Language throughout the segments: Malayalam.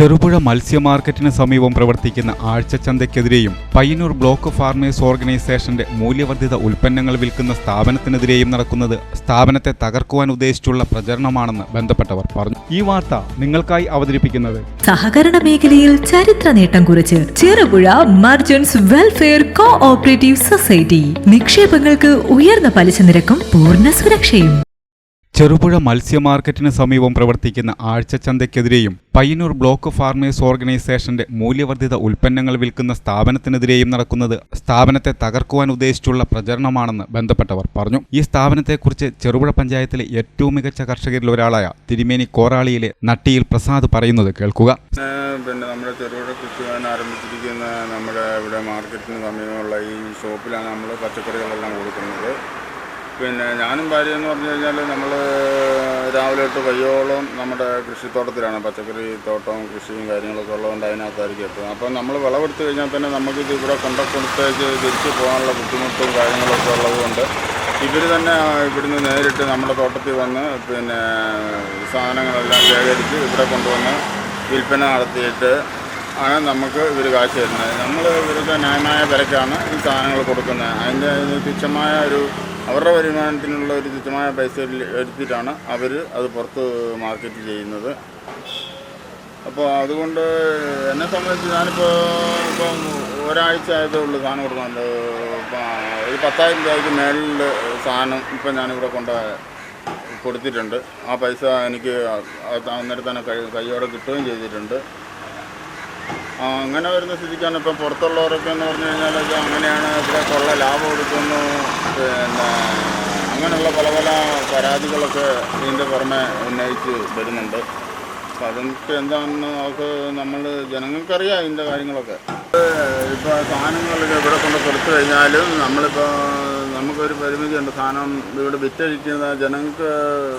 ചെറുപുഴ മത്സ്യ മാർക്കറ്റിന് സമീപം പ്രവർത്തിക്കുന്ന ആഴ്ച ആഴ്ചച്ചന്തയ്ക്കെതിരെയും പയ്യന്നൂർ ബ്ലോക്ക് ഫാർമേഴ്സ് ഓർഗനൈസേഷന്റെ മൂല്യവർദ്ധിത ഉൽപ്പന്നങ്ങൾ വിൽക്കുന്ന സ്ഥാപനത്തിനെതിരെയും നടക്കുന്നത് സ്ഥാപനത്തെ തകർക്കുവാൻ ഉദ്ദേശിച്ചുള്ള പ്രചരണമാണെന്ന് ബന്ധപ്പെട്ടവർ പറഞ്ഞു. ഈ വാർത്ത നിങ്ങൾക്കായി അവതരിപ്പിക്കുന്നത് സഹകരണ മേഖലയിൽ ചരിത്ര നേട്ടം കുറിച്ച് Cherupuzha merchants welfare cooperative society. നിക്ഷേപങ്ങൾക്ക് ഉയർന്ന പലിശ നിരക്കും പൂർണ സുരക്ഷയും. ചെറുപുഴ മത്സ്യ മാർക്കറ്റിന് സമീപം പ്രവർത്തിക്കുന്ന ആഴ്ച ആഴ്ചച്ചന്തയ്ക്കെതിരെയും പയ്യന്നൂർ ബ്ലോക്ക് ഫാർമേഴ്സ് ഓർഗനൈസേഷന്റെ മൂല്യവർദ്ധിത ഉൽപ്പന്നങ്ങൾ വിൽക്കുന്ന സ്ഥാപനത്തിനെതിരെയും നടക്കുന്നത് സ്ഥാപനത്തെ തകർക്കുവാൻ ഉദ്ദേശിച്ചുള്ള പ്രചരണമാണെന്ന് ബന്ധപ്പെട്ടവർ പറഞ്ഞു. ഈ സ്ഥാപനത്തെക്കുറിച്ച് ചെറുപുഴ പഞ്ചായത്തിലെ ഏറ്റവും മികച്ച കർഷകരിൽ ഒരാളായ തിരുമേനി കോറാളിയിലെ നട്ടിയിൽ പ്രസാദ് പറയുന്നത് കേൾക്കുക. പിന്നെ നമ്മുടെ ചെറുപുഴ കൃഷിഭവൻ ആരംഭിച്ചിരിക്കുന്ന നമ്മുടെ ഇവിടെ മാർക്കറ്റിന് സമീപമുള്ള ഈ ഷോപ്പിലാണ് നമ്മൾ പച്ചക്കറികളെല്ലാം കൊടുക്കുന്നത്. പിന്നെ ഞാനും ഭാര്യ എന്ന് പറഞ്ഞു കഴിഞ്ഞാൽ നമ്മൾ രാവിലെ തൊട്ട് വയ്യോളം നമ്മുടെ കൃഷിത്തോട്ടത്തിലാണ്. പച്ചക്കറി തോട്ടവും കൃഷിയും കാര്യങ്ങളൊക്കെ ഉള്ളതുകൊണ്ട് അതിനകത്തായിരിക്കും എത്തുന്നത് അപ്പം നമ്മൾ വിളവെടുത്ത് കഴിഞ്ഞാൽ തന്നെ നമുക്കിത് ഇവിടെ കൊണ്ട കൊടുത്തേക്ക് തിരിച്ച് പോകാനുള്ള ബുദ്ധിമുട്ടും കാര്യങ്ങളൊക്കെ ഉള്ളതുകൊണ്ട് ഇവർ തന്നെ ഇവിടുന്ന് നേരിട്ട് നമ്മുടെ തോട്ടത്തിൽ വന്ന് പിന്നെ സാധനങ്ങളെല്ലാം ശേഖരിച്ച് ഇവിടെ കൊണ്ടുവന്ന് വിൽപ്പന നടത്തിയിട്ട് ആണ് നമുക്ക് ഇവർ കാശ് തരുന്നത്. നമ്മൾ ഇവർക്ക് ന്യായമായ വിലക്കാണ് ഈ സാധനങ്ങൾ കൊടുക്കുന്നത്. അതിന്റെ തുച്ഛമായ ഒരു അവരുടെ വരുമാനത്തിനുള്ള ഒരു തുച്ഛമായ പൈസ എടുത്തിട്ടാണ് അവർ അത് പുറത്ത് മാർക്കറ്റ് ചെയ്യുന്നത്. അപ്പോൾ അതുകൊണ്ട് എന്നെ സംബന്ധിച്ച് ഞാനിപ്പോൾ ഇപ്പം ഒരാഴ്ച ആയതേ ഉള്ളൂ സാധനം കൊടുക്കുന്നുണ്ട് ഒരു പത്തായിരം രൂപയ്ക്ക് മേളിൽ സാധനം ഇപ്പം ഞാനിവിടെ കൊണ്ട് കൊടുത്തിട്ടുണ്ട്. ആ പൈസ എനിക്ക് അന്നേരം തന്നെ കൈ കൈയോടെ കിട്ടുകയും ചെയ്തിട്ടുണ്ട്. അങ്ങനെ വരുന്ന സ്ഥിതിക്കാണ്. ഇപ്പം പുറത്തുള്ളവരൊക്കെ എന്ന് പറഞ്ഞു കഴിഞ്ഞാൽ അങ്ങനെയാണ് ഇവിടെ കൊള്ള ലാഭം എടുക്കുന്നു പിന്നെ അങ്ങനെയുള്ള പല പല പരാതികളൊക്കെ ഇതിന്റെ പുറമെ ഉന്നയിച്ച് വരുന്നുണ്ട്. അപ്പം അതൊക്കെ എന്താണെന്ന് അവർക്ക് നമ്മൾ ജനങ്ങൾക്കറിയാം ഇതിന്റെ കാര്യങ്ങളൊക്കെ. ഇപ്പോൾ സാധനങ്ങളൊക്കെ ഇവിടെ കൊണ്ട് കൊടുത്തു കഴിഞ്ഞാലും നമ്മളിപ്പോൾ നമുക്കൊരു പരിമിതിയുണ്ട് സാധനം ഇവിടെ വിറ്റഴിക്കുന്ന ജനങ്ങൾക്ക്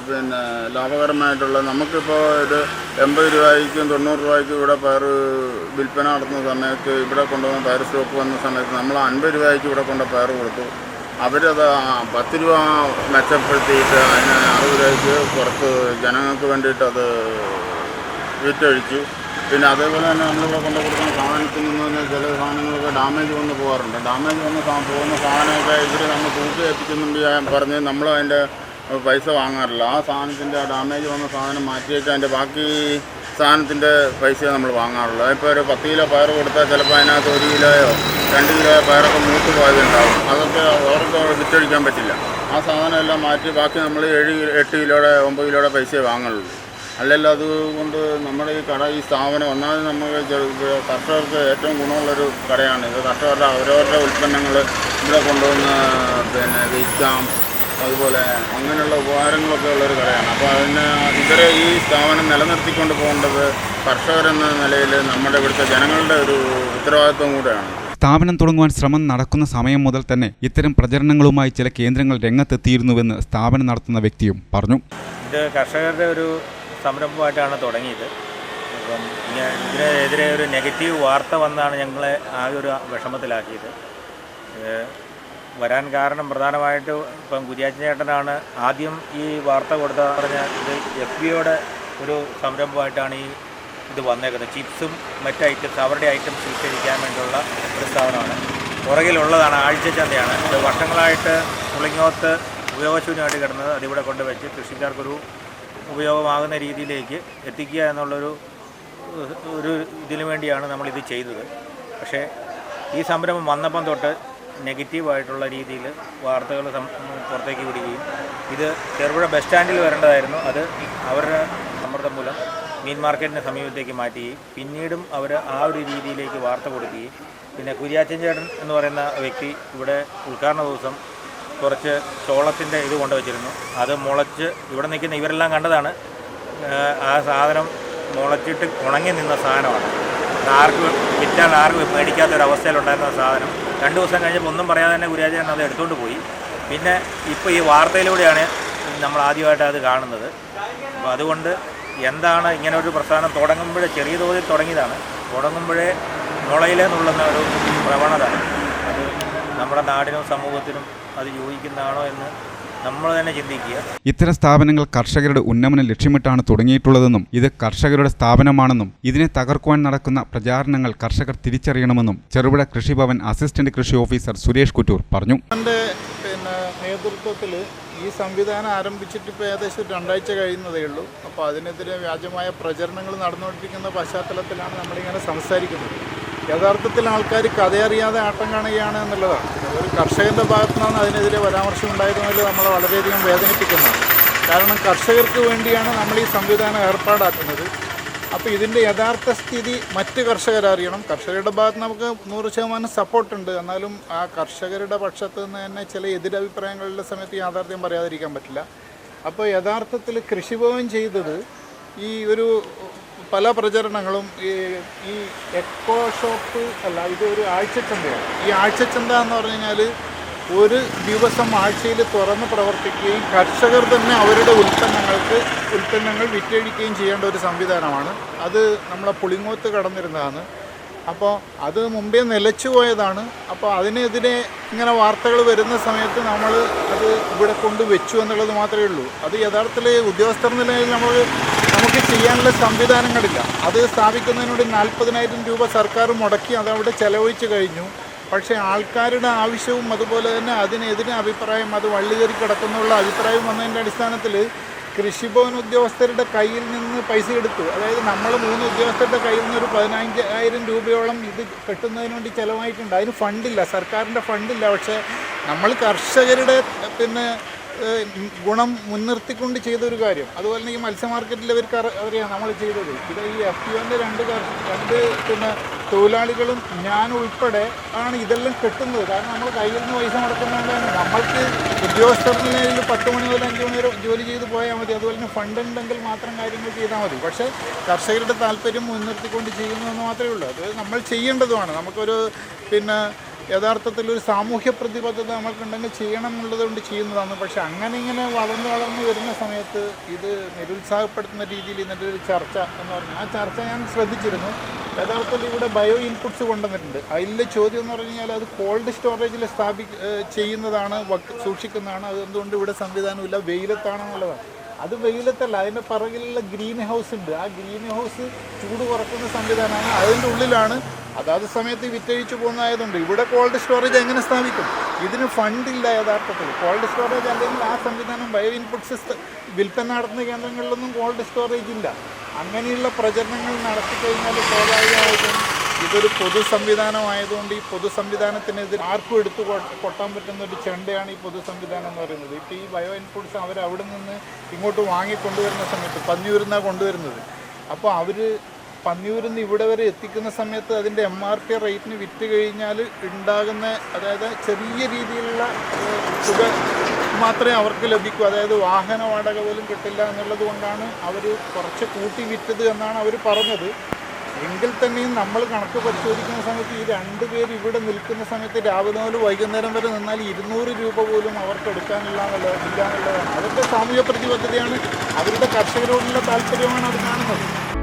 പിന്നെ ലാഭകരമായിട്ടുള്ള നമുക്കിപ്പോൾ ഒരു എൺപത് രൂപയ്ക്കും തൊണ്ണൂറ് രൂപയ്ക്കും ഇവിടെ പയർ വിൽപ്പന നടത്തുന്ന സമയത്ത് ഇവിടെ കൊണ്ടുവന്ന പയർ സ്റ്റോക്ക് വന്ന സമയത്ത് നമ്മൾ അൻപത് രൂപയ്ക്ക് ഇവിടെ കൊണ്ട് പയർ കൊടുത്തു. അവരത് പത്ത് രൂപ മെച്ചപ്പെടുത്തിയിട്ട് അതിന് അറുപത് രൂപയ്ക്ക് പുറത്ത് ജനങ്ങൾക്ക് വേണ്ടിയിട്ടത് വിറ്റഴിച്ചു. പിന്നെ അതേപോലെ തന്നെ നമ്മളിവിടെ കൊണ്ട് കൊടുക്കുന്ന സാധനത്തിൽ നിന്ന് തന്നെ ചില സാധനങ്ങളൊക്കെ ഡാമേജ് വന്ന് പോകാറുണ്ട്. ഡാമേജ് വന്ന് പോകുന്ന സാധനമൊക്കെ ഇവർ നമ്മൾ തൂക്കി എത്തിക്കുന്നുണ്ട് പറഞ്ഞ് നമ്മൾ അതിന്റെ പൈസ വാങ്ങാറില്ല. ആ സാധനത്തിന്റെ ആ ഡാമേജ് വന്ന സാധനം മാറ്റിയിട്ട് അതിന്റെ ബാക്കി സാധനത്തിന്റെ പൈസ നമ്മൾ വാങ്ങാറുള്ളൂ ഇപ്പോൾ ഒരു പത്ത് കിലോ പയർ കൊടുത്താൽ ചിലപ്പോൾ അതിനകത്ത് ഒരു കിലോയോ രണ്ട് കിലോ പയറൊക്കെ മൂത്ത് പോയതുണ്ടാവും. അതൊക്കെ ഓർക്ക് വിറ്റഴിക്കാൻ പറ്റില്ല. ആ സാധനം എല്ലാം മാറ്റി ബാക്കി നമ്മൾ ഏഴ് എട്ട് കിലോയുടെ ഒമ്പത് കിലോയുടെ പൈസയെ വാങ്ങുള്ളൂ. അല്ലല്ലോ അതുകൊണ്ട് നമ്മുടെ ഈ കട ഈ സ്ഥാപനം ഒന്നാമത് നമുക്ക് കർഷകർക്ക് ഏറ്റവും ഗുണമുള്ളൊരു കടയാണ്. ഇത് കർഷകരുടെ അവരവരുടെ ഉൽപ്പന്നങ്ങൾ ഇവിടെ കൊണ്ടുവന്ന് പിന്നെ വിൽക്കാം. അതുപോലെ അങ്ങനെയുള്ള ഉപകാരങ്ങളൊക്കെ ഉള്ളൊരു കടയാണ്. അപ്പോൾ അതിന് ഇവരെ ഈ സ്ഥാപനം നിലനിർത്തിക്കൊണ്ട് പോകേണ്ടത് കർഷകരെന്ന നിലയിൽ നമ്മുടെ ഇവിടുത്തെ ജനങ്ങളുടെ ഒരു ഉത്തരവാദിത്വം കൂടെയാണ്. സ്ഥാപനം തുടങ്ങുവാൻ ശ്രമം നടക്കുന്ന സമയം മുതൽ തന്നെ ഇത്തരം പ്രചരണങ്ങളുമായി ചില കേന്ദ്രങ്ങൾ രംഗത്തെത്തിയിരുന്നുവെന്ന് സ്ഥാപനം നടത്തുന്ന വ്യക്തിയും പറഞ്ഞു. ഇത് കർഷകരുടെ ഒരു സംരംഭമായിട്ടാണ് തുടങ്ങിയത്. അപ്പം ഇതിനെതിരെ ഒരു നെഗറ്റീവ് വാർത്ത വന്നാണ് ഞങ്ങളെ ആകെ ഒരു വിഷമത്തിലാക്കിയത്. വരാൻ കാരണം പ്രധാനമായിട്ട് ഇപ്പം കുര്യാച്ചൻ ചേട്ടനാണ് ആദ്യം ഈ വാർത്ത കൊടുത്ത പറഞ്ഞ ഇത് എഫ് ബിയുടെ ഒരു സംരംഭമായിട്ടാണ് ഈ ഇത് വന്നേക്കുന്നത്. ചിപ്സും മറ്റ് ഐറ്റംസ് അവരുടെ ഐറ്റംസ് വിറ്റഴിക്കാൻ വേണ്ടിയുള്ള ഒരു സ്ഥാപനമാണ്. പുറകിലുള്ളതാണ് ആഴ്ച ചന്തയാണ് ഇത് വർഷങ്ങളായിട്ട് പുളിങ്ങോത്ത് ഉപയോഗശൂന്യമായിട്ട് കിടന്നത് അതിവിടെ കൊണ്ടുവച്ച് കൃഷിക്കാർക്കൊരു ഉപയോഗമാകുന്ന രീതിയിലേക്ക് എത്തിക്കുക എന്നുള്ളൊരു ഒരു ഇതിനു വേണ്ടിയാണ് നമ്മളിത് ചെയ്തത്. പക്ഷേ ഈ സംരംഭം വന്നപ്പം തൊട്ട് നെഗറ്റീവായിട്ടുള്ള രീതിയിൽ വാർത്തകൾ പുറത്തേക്ക് വിടുകയും ഇത് ചെറുപുഴ ബസ് സ്റ്റാൻഡിൽ വരേണ്ടതായിരുന്നു. അത് അവരുടെ സമ്മർദ്ദം മൂലം മീൻ മാർക്കറ്റിന് സമീപത്തേക്ക് മാറ്റുകയും പിന്നീടും അവർ ആ ഒരു രീതിയിലേക്ക് വാർത്ത കൊടുക്കുകയും. പിന്നെ കുര്യാച്ചൻ ചേട്ടൻ എന്ന് പറയുന്ന വ്യക്തി ഇവിടെ ഉദ്ഘാടന ദിവസം കുറച്ച് ചോളത്തിന്റെ ഇത് കൊണ്ടുവച്ചിരുന്നു. അത് മുളച്ച് ഇവിടെ നിൽക്കുന്ന ഇവരെല്ലാം കണ്ടതാണ്. ആ സാധനം മുളച്ചിട്ട് ഉണങ്ങി നിന്ന സാധനമാണ്. ആർക്കും വിറ്റാൽ ആർക്കും മേടിക്കാത്തൊരവസ്ഥയിലുണ്ടായിരുന്ന സാധനം. രണ്ട് ദിവസം കഴിഞ്ഞപ്പോൾ ഒന്നും പറയാതെ തന്നെ ഗുരുരാജൻ അത് എടുത്തുകൊണ്ട് പോയി. പിന്നെ ഇപ്പോൾ ഈ വാർത്തയിലൂടെയാണ് നമ്മൾ ആദ്യമായിട്ട് അത് കാണുന്നത്. അപ്പോൾ അതുകൊണ്ട് എന്താണ് ഇങ്ങനെ ഒരു പ്രസ്ഥാനം തുടങ്ങുമ്പോഴേ ചെറിയ തോതിൽ തുടങ്ങിയതാണ്. തുടങ്ങുമ്പോഴേ മുളയിലേ നുള്ളുന്ന ഒരു പ്രവണത. അത് നമ്മുടെ നാടിനും സമൂഹത്തിനും അത് യോജിക്കുന്നതാണോ എന്ന് നമ്മൾ തന്നെ ചിന്തിക്കുക. ഇത്തരം സ്ഥാപനങ്ങൾ കർഷകരുടെ ഉന്നമനം ലക്ഷ്യമിട്ടാണ് തുടങ്ങിയിട്ടുള്ളതെന്നും ഇത് കർഷകരുടെ സ്ഥാപനമാണെന്നും ഇതിനെ തകർക്കുവാൻ നടക്കുന്ന പ്രചാരണങ്ങൾ കർഷകർ തിരിച്ചറിയണമെന്നും ചെറുപുഴ കൃഷിഭവൻ അസിസ്റ്റന്റ് കൃഷി ഓഫീസർ സുരേഷ് കുറ്റൂർ പറഞ്ഞു. എന്റെ പിന്നെ നേതൃത്വത്തിൽ ഈ സംവിധാനം ആരംഭിച്ചിട്ട് ഇപ്പോൾ ഏകദേശം രണ്ടാഴ്ച കഴിയുന്നതേ ഉള്ളൂ. അപ്പോൾ അതിനെതിരെ വ്യാജമായ പ്രചരണങ്ങൾ നടന്നുകൊണ്ടിരിക്കുന്ന പശ്ചാത്തലത്തിലാണ് നമ്മളിങ്ങനെ സംസാരിക്കുന്നത്. യഥാർത്ഥത്തിൽ ആൾക്കാർ കഥയറിയാതെ ആട്ടം കാണുകയാണ് എന്നുള്ളതാണ്. ഒരു കർഷകന്റെ ഭാഗത്തു നിന്നാണ് അതിനെതിരെ പരാമർശം ഉണ്ടായിരുന്നതിൽ നമ്മളെ വളരെയധികം വേദനിപ്പിക്കുന്നതാണ് കാരണം കർഷകർക്ക് വേണ്ടിയാണ് നമ്മൾ ഈ സംവിധാനം ഏർപ്പാടാക്കുന്നത്. അപ്പോൾ ഇതിന്റെ യഥാർത്ഥ സ്ഥിതി മറ്റ് കർഷകരറിയണം. കർഷകരുടെ ഭാഗത്ത് നമുക്ക് നൂറ് ശതമാനം സപ്പോർട്ടുണ്ട്. എന്നാലും ആ കർഷകരുടെ പക്ഷത്ത് നിന്ന് തന്നെ ചില എതിരഭിപ്രായങ്ങളുടെ സമയത്ത് യാഥാർത്ഥ്യം പറയാതിരിക്കാൻ പറ്റില്ല. അപ്പോൾ യഥാർത്ഥത്തിൽ കൃഷിഭവൻ ചെയ്തത് ഈ ഒരു പല പ്രചരണങ്ങളും ഈ ഈ എക്കോ ഷോപ്പ് അല്ല ഇത് ഒരു ആഴ്ചച്ചന്തയാണ്. ഈ ആഴ്ചച്ചന്ത എന്ന് പറഞ്ഞു കഴിഞ്ഞാൽ ഒരു ദിവസം ആഴ്ചയിൽ തുറന്ന് പ്രവർത്തിക്കുകയും കർഷകർ തന്നെ അവരുടെ ഉൽപ്പന്നങ്ങൾക്ക് ഉൽപ്പന്നങ്ങൾ വിറ്റഴിക്കുകയും ചെയ്യേണ്ട ഒരു സംവിധാനമാണ്. അത് നമ്മളെ പുളിങ്ങോത്ത് കടന്നിരുന്നതാണ്. അപ്പോൾ അത് മുമ്പേ നിലച്ചു പോയതാണ്. അപ്പോൾ അതിനെതിരെ ഇങ്ങനെ വാർത്തകൾ വരുന്ന സമയത്ത് നമ്മൾ അത് ഇവിടെ കൊണ്ട് വെച്ചു എന്നുള്ളത് മാത്രമേ ഉള്ളൂ. അത് യഥാർത്ഥത്തിൽ ഉദ്യോഗസ്ഥർ നിലയിൽ നമ്മൾ നമുക്ക് ചെയ്യാനുള്ള സംവിധാനങ്ങളില്ല. അത് സ്ഥാപിക്കുന്നതിനോട് നാൽപ്പതിനായിരം രൂപ സർക്കാർ മുടക്കി അത് അവിടെ ചെലവഴിച്ച് കഴിഞ്ഞു. പക്ഷേ ആൾക്കാരുടെ ആവശ്യവും അതുപോലെ തന്നെ അതിനെതിരെ അഭിപ്രായം അത് വള്ളികേറി കിടക്കുന്നുള്ള അഭിപ്രായം വന്നതിന്റെ അടിസ്ഥാനത്തിൽ കൃഷിഭവൻ ഉദ്യോഗസ്ഥരുടെ കയ്യിൽ നിന്ന് പൈസ എടുത്തു. അതായത് നമ്മൾ മൂന്ന് ഉദ്യോഗസ്ഥരുടെ കയ്യിൽ നിന്ന് ഒരു പതിനഞ്ചായിരം രൂപയോളം ഇത് കെട്ടുന്നതിന് വേണ്ടി ചിലവായിട്ടുണ്ട്. അതിന് ഫണ്ടില്ല. സർക്കാരിന്റെ ഫണ്ടില്ല. പക്ഷേ നമ്മൾ കർഷകരുടെ പിന്നെ ഗുണം മുൻനിർത്തിക്കൊണ്ട് ചെയ്തൊരു കാര്യം. അതുപോലെ തന്നെ ഈ മത്സ്യ മാർക്കറ്റിൽ അവർക്ക് അറിയാം നമ്മൾ ചെയ്തത്. ഇത് ഈ എഫ് ടി ഒന്റെ രണ്ട് രണ്ട് പിന്നെ തൊഴിലാളികളും ഞാൻ ഉൾപ്പെടെ ആണ് ഇതെല്ലാം കെട്ടുന്നത്. കാരണം നമ്മൾ കയ്യിൽ നിന്ന് പൈസ മുടക്കുന്നതുകൊണ്ട് തന്നെ നമ്മൾക്ക് ഉദ്യോഗസ്ഥർ നിലയിൽ പത്ത് മണി മുതൽ അഞ്ച് മണി വരെ ജോലി ചെയ്ത് പോയാൽ മതി. അതുപോലെ തന്നെ ഫണ്ട് ഉണ്ടെങ്കിൽ മാത്രം കാര്യങ്ങൾ ചെയ്താൽ മതി. പക്ഷേ കർഷകരുടെ താല്പര്യം മുൻനിർത്തിക്കൊണ്ട് ചെയ്യുന്നതെന്ന് മാത്രമേ ഉള്ളൂ. അത് നമ്മൾ ചെയ്യേണ്ടതുമാണ്. നമുക്കൊരു പിന്നെ യഥാർത്ഥത്തിൽ ഒരു സാമൂഹ്യ പ്രതിബദ്ധത നമുക്കുണ്ടെങ്കിൽ ചെയ്യണം എന്നുള്ളത് കൊണ്ട് ചെയ്യുന്നതാണ്. പക്ഷെ അങ്ങനെ ഇങ്ങനെ വളർന്നു വളർന്നു വരുന്ന സമയത്ത് ഇത് നിരുത്സാഹപ്പെടുത്തുന്ന രീതിയിൽ ഇതിന്റെ ഒരു ചർച്ച എന്ന് പറഞ്ഞാൽ ആ ചർച്ച ഞാൻ ശ്രദ്ധിച്ചിരുന്നു. യഥാർത്ഥത്തിൽ ഇവിടെ ബയോ ഇൻപുട്സ് കൊണ്ടുവന്നിട്ടുണ്ട്. അതിലെ ചോദ്യം എന്ന് പറഞ്ഞു കഴിഞ്ഞാൽ അത് കോൾഡ് സ്റ്റോറേജിൽ സ്ഥാപി ചെയ്യുന്നതാണ് സൂക്ഷിക്കുന്നതാണ്. അതുകൊണ്ട് ഇവിടെ സംവിധാനമില്ല. വെയിലത്താണെന്നുള്ളതാണ്. അത് വെയിലത്തല്ല. അതിന്റെ പിറകിലുള്ള ഗ്രീൻ ഹൗസ് ഉണ്ട്. ആ ഗ്രീൻ ഹൗസ് ചൂട് കുറക്കുന്ന സംവിധാനമാണ്. അതിന്റെ ഉള്ളിലാണ്. അതാത് സമയത്ത് വിറ്റഴിച്ചു പോകുന്നതായതുകൊണ്ട് ഇവിടെ കോൾഡ് സ്റ്റോറേജ് എങ്ങനെ സ്ഥാപിക്കും? ഇതിന് ഫണ്ടില്ല യഥാർത്ഥത്തിൽ. കോൾഡ് സ്റ്റോറേജ് അല്ലെങ്കിൽ ആ സംവിധാനം ബയോ ഇൻപുട്സ് വിൽപ്പന നടത്തുന്ന കേന്ദ്രങ്ങളിലൊന്നും കോൾഡ് സ്റ്റോറേജ് ഇല്ല. അങ്ങനെയുള്ള പ്രചരണങ്ങൾ നടത്തി കഴിഞ്ഞാൽ സ്വാഭാവികമായിട്ടും ഇതൊരു പൊതു സംവിധാനമായതുകൊണ്ട് ഈ പൊതു സംവിധാനത്തിനെതിരെ ആർക്കും എടുത്തു കൊട്ടാൻ പറ്റുന്ന ഒരു ചെണ്ടയാണ് ഈ പൊതു സംവിധാനം എന്ന് പറയുന്നത്. ഇപ്പോൾ ഈ ബയോ ഇൻപുട്സ് അവർ അവിടെ നിന്ന് ഇങ്ങോട്ട് വാങ്ങിക്കൊണ്ടുവരുന്ന സമയത്ത് പന്നിയൂരുന്ന കൊണ്ടുവരുന്നത്. അപ്പോൾ അവർ പന്നിയൂരിൽ ഇവിടെ വരെ എത്തിക്കുന്ന സമയത്ത് അതിന്റെ എം ആർ പി റേറ്റിന് വിറ്റ് കഴിഞ്ഞാൽ ഉണ്ടാകുന്ന അതായത് ചെറിയ രീതിയിലുള്ള തുക മാത്രമേ അവർക്ക് ലഭിക്കൂ. അതായത് വാഹന വാടക പോലും കിട്ടില്ല എന്നുള്ളത് കൊണ്ടാണ് അവർ കുറച്ച് കൂട്ടി വിറ്റത് എന്നാണ് അവർ പറഞ്ഞത്. എങ്കിൽ തന്നെയും നമ്മൾ കണക്ക് പരിശോധിക്കുന്ന സമയത്ത് ഈ രണ്ട് പേര് ഇവിടെ നിൽക്കുന്ന സമയത്ത് രാവിലെ മുതൽ വൈകുന്നേരം വരെ നിന്നാൽ ഇരുന്നൂറ് രൂപ പോലും അവർക്ക് എടുക്കാനില്ല എന്നുള്ളത് ഇല്ല എന്നുള്ളതാണ് അവരുടെ സാമൂഹ്യ പ്രതിബദ്ധതയാണ്. അവരുടെ കർഷകരോടുള്ള താല്പര്യമാണ് അത് കാണുന്നത്.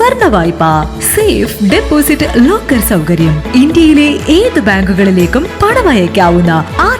സ്വർണ വായ്പ സേഫ് ഡെപ്പോസിറ്റ് ലോക്കർ സൗകര്യം. ഇന്ത്യയിലെ ഏത് ബാങ്കുകളിലേക്കും പണമയക്കാവുന്ന ആർ